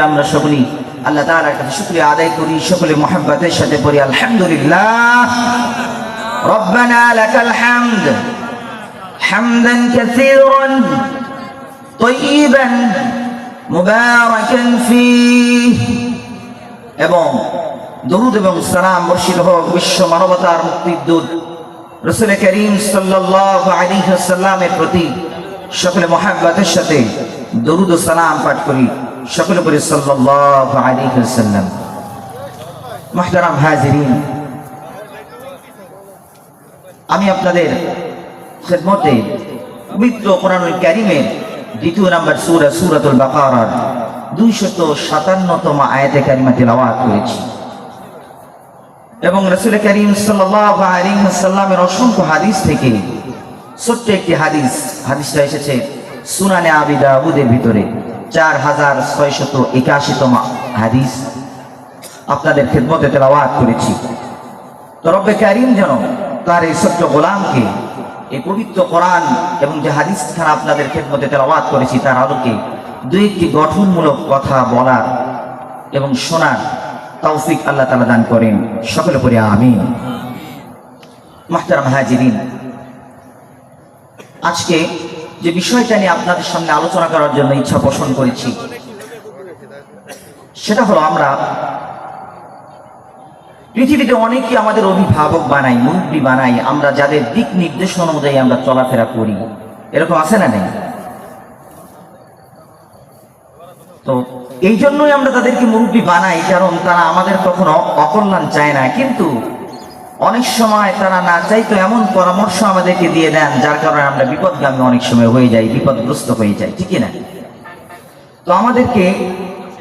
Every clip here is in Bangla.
আমরা সকলেই আল্লাহ তাআলার কাছে শুকরিয়া আদায় করি সকলে মহাব্বতের সাথে পড়ি আলহামদুলিল্লাহ ربنا لك الحمد حمدا كثيرا طيبا مباركا فيه এবং দরুদ এবং সালাম বর্ষিত হোক বিশ্ব মানবতার মুক্তির দূত রসুল করিম সাল্লাল্লাহু আলাইহি ওয়াসাল্লামের প্রতি সকলে মহাব্বতের সাথে দরুদ ও সালাম পাঠ করি সকলে করে সাল্লাল্লাহু আলাইহি ওয়াসাল্লাম। মুহতারাম হাজিরিন, আমি আপনাদের খেদমতে পবিত্র কোরআনুল কারিমের দ্বিতীয় নাম্বার সূরা সূরাতুল বাকারার দুইশত সাতান্নতম আয়াতে কারিমা তেলাওয়াত করেছি। এবং রসুল করিম সাল্লাল্লাহু আলাইহি ওয়াসাল্লামের অসংখ্য হাদিস থেকে ছোট্ট একটি হাদিস, হাদিসটা এসেছে সুনানে আবি দাউদের ভিতরে। চার হাজার ছয়শত একাশিতম হাদিস। আপনাদের খেদমতে তেলাওয়াত করেছি। তো রব্বে কারিম যেন তার এই সত্য গোলামকে, এই পবিত্র কোরআন এবং যে হাদিস খানা আপনাদের খেদমতে তেলাওয়াত করেছি, তার আলোকে দুই একটি গঠনমূলক কথা বলার এবং শোনার তৌফিক আল্লাহ তালা দান করেন। সকলে পরে আমিন। মাহতারাম হাজিরিন, আজকে যে বিষয়টা নিয়ে আপনাদের সামনে আলোচনা করার জন্য ইচ্ছা পোষণ করেছি, সেটা হলো আমরা পৃথিবীতে অনেকে আমাদের অভিভাবক বানাই মুরব্বী বানাই আমরা যাদের দিক নির্দেশনা অনুযায়ী আমরা চলাফেরা করি। এরকম আছে না নেই? তো এই জন্যই আমরা তাদেরকে মুরব্বী বানাই, কারণ তারা আমাদের কখনো অকল্যাণ চায় না। কিন্তু অনেক সময় তারা না চাইতো এমন পরামর্শ আমাদেরকে দিয়ে দেন, যার কারণে আমরা বিপদগামী অনেক সময় হয়ে যাই, বিপদগ্রস্ত হয়ে যাই ঠিক না? তো আমাদেরকে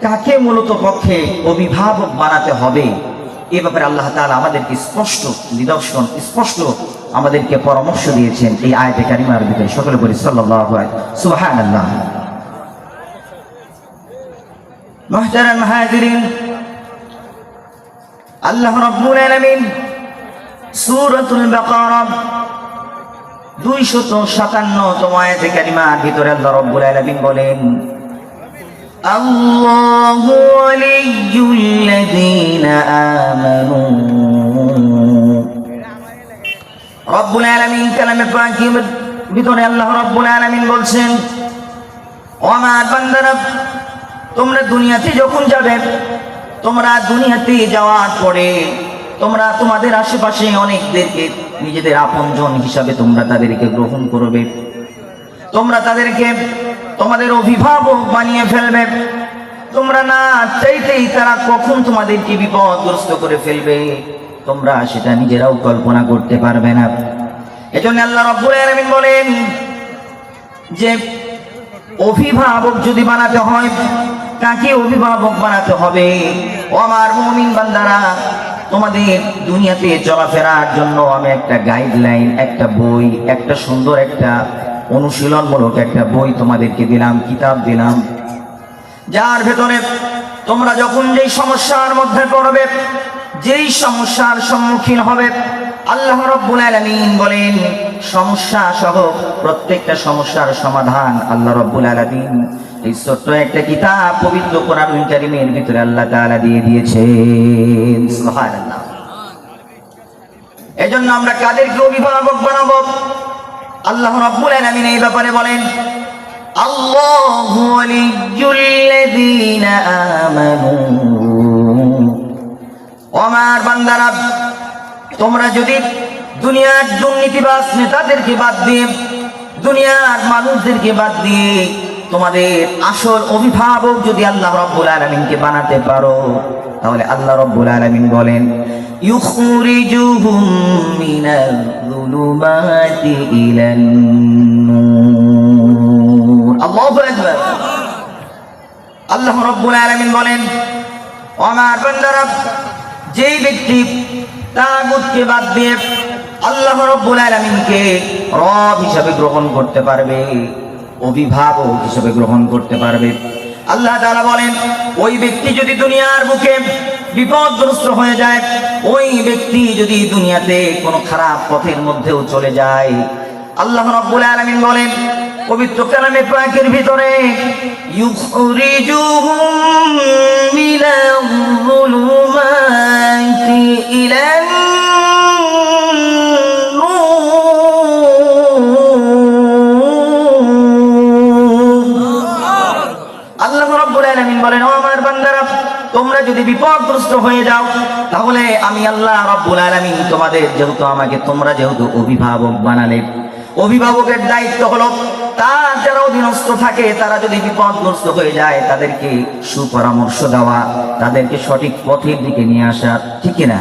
কাকে মূলত পক্ষে অভিভাবক বানাতে হবে? এ ব্যাপারে আল্লাহ তাআলা আমাদেরকে স্পষ্ট নিদর্শন, স্পষ্ট আমাদেরকে পরামর্শ দিয়েছেন এই আয়তে কারিমার ভিতরে। সকলে বলি সুবহানাল্লাহ। মুহতারাম হাজিরিন, আল্লাহ রাব্বুল আলামিন সূরাতুল বাকারা 257 তম আয়াতে কারিমার ভিতরে আল্লাহ রাব্বুল আলামিন বলেন الله ولي الذين آمنوا রব্বুল আলামিন কালামে পাকের ভিতরে আল্লাহ রব্বুল আলামিন বলছেন ও আমার বান্দারা তোমরা দুনিয়াতে যখন যাবে তোমরা দুনিয়াতে যাওয়ার পরে তোমরা তোমাদের আশেপাশে অনেকদেরকে নিজেদের আপনজন হিসাবে তোমরা তাদেরকে গ্রহণ করবে। তোমরা তাদেরকে তোমাদের অভিভাবক বানিয়ে ফেলবে। তোমরা না চাইতেই তারা কখন তোমাদেরকে বিপদগ্রস্ত করে ফেলবে। তোমরা সেটা নিজেরাও কল্পনা করতে পারবে না। এজন্য আল্লাহ রব্বুল আলামিন বলেন যে, অভিভাবক যদি বানাতে হয়, কাকে অভিভাবক বানাতে হবে? ও আমার মুমিন বান্দারা তোমাদের দুনিয়াতে চলাফেরার জন্য আমি একটা গাইডলাইন একটা বই, একটা সুন্দর একটা অনুশীলনমূলক একটা বই তোমাদেরকে দিলাম, কিতাব দিলাম। যার ভেতরে তোমরা যখন যেই সমস্যার মধ্যে পড়বে, যেই সমস্যার সম্মুখীন হবে আল্লাহ রব্বুল আলামিন বলেন, সমস্যা সহ প্রত্যেকটা সমস্যার সমাধান আল্লাহ রব্বুল আলামিন। এই ছোট্ট একটা কিতাব পবিত্র কোরআন কারিমের ভিতরে আল্লাহ তাআলা দিয়ে দিয়েছেন। সুবহানাল্লাহ। এজন্য আমরা কাদেরকে অভিভাবক বানাবো? আল্লাহ রাব্বুল আলামিন এই ব্যাপারে বলেন, আল্লাহু ওমার বান্দারা তোমরা যদি দুনিয়ার দুর্নীতিবাস নেতাদেরকে বাদ দিয়ে, দুনিয়ার মানুষদেরকে বাদ দিয়ে তোমাদের আসল অভিভাবক যদি আল্লাহ রব্বুল আলামিনকে বানাতে পারো, তাহলে আল্লাহ রব্বুল আলমিন বলেন আল্লাহু রব্বুল আলামিন বলেন আমার বান্দারা যেই ব্যক্তি তাগুতকে বাদ দিয়ে আল্লাহ রব্বুল আলামিনকে রব হিসাবে গ্রহণ করতে পারবে, অভিভাবক হিসাবে গ্রহণ করতে পারবে। আল্লাহ তাআলা বলেন, ওই ব্যক্তি যদি দুনিয়ার বুকে বিপদগ্রস্ত হয়ে যায়, ওই ব্যক্তি যদি দুনিয়াতে কোনো খারাপ পথের মধ্যেও চলে যায়। আল্লাহ রাব্বুল আলামিন বলেন, পবিত্র কালামে পাকের ভিতরে, ইউখরিজুহুম মিনাল যুলুমাতি রাব্বুল আলামিন বলেন, ও আমার বান্দারা, তোমরা যদি বিপদগ্রস্ত হয়ে যাও, তাহলে আমি আল্লাহ রব্বুল আলামিন তোমাদের যেহেতু আমাকে, তোমরা যেহেতু অভিভাবক বানালে। অভিভাবকের দায়িত্ব হলো, তার যারা অধীনস্থ থাকে, তারা যদি বিপদগ্রস্ত হয়ে যায়, তাদেরকে সুপরামর্শ দেওয়া, তাদেরকে সঠিক পথের দিকে নিয়ে আসা, ঠিক না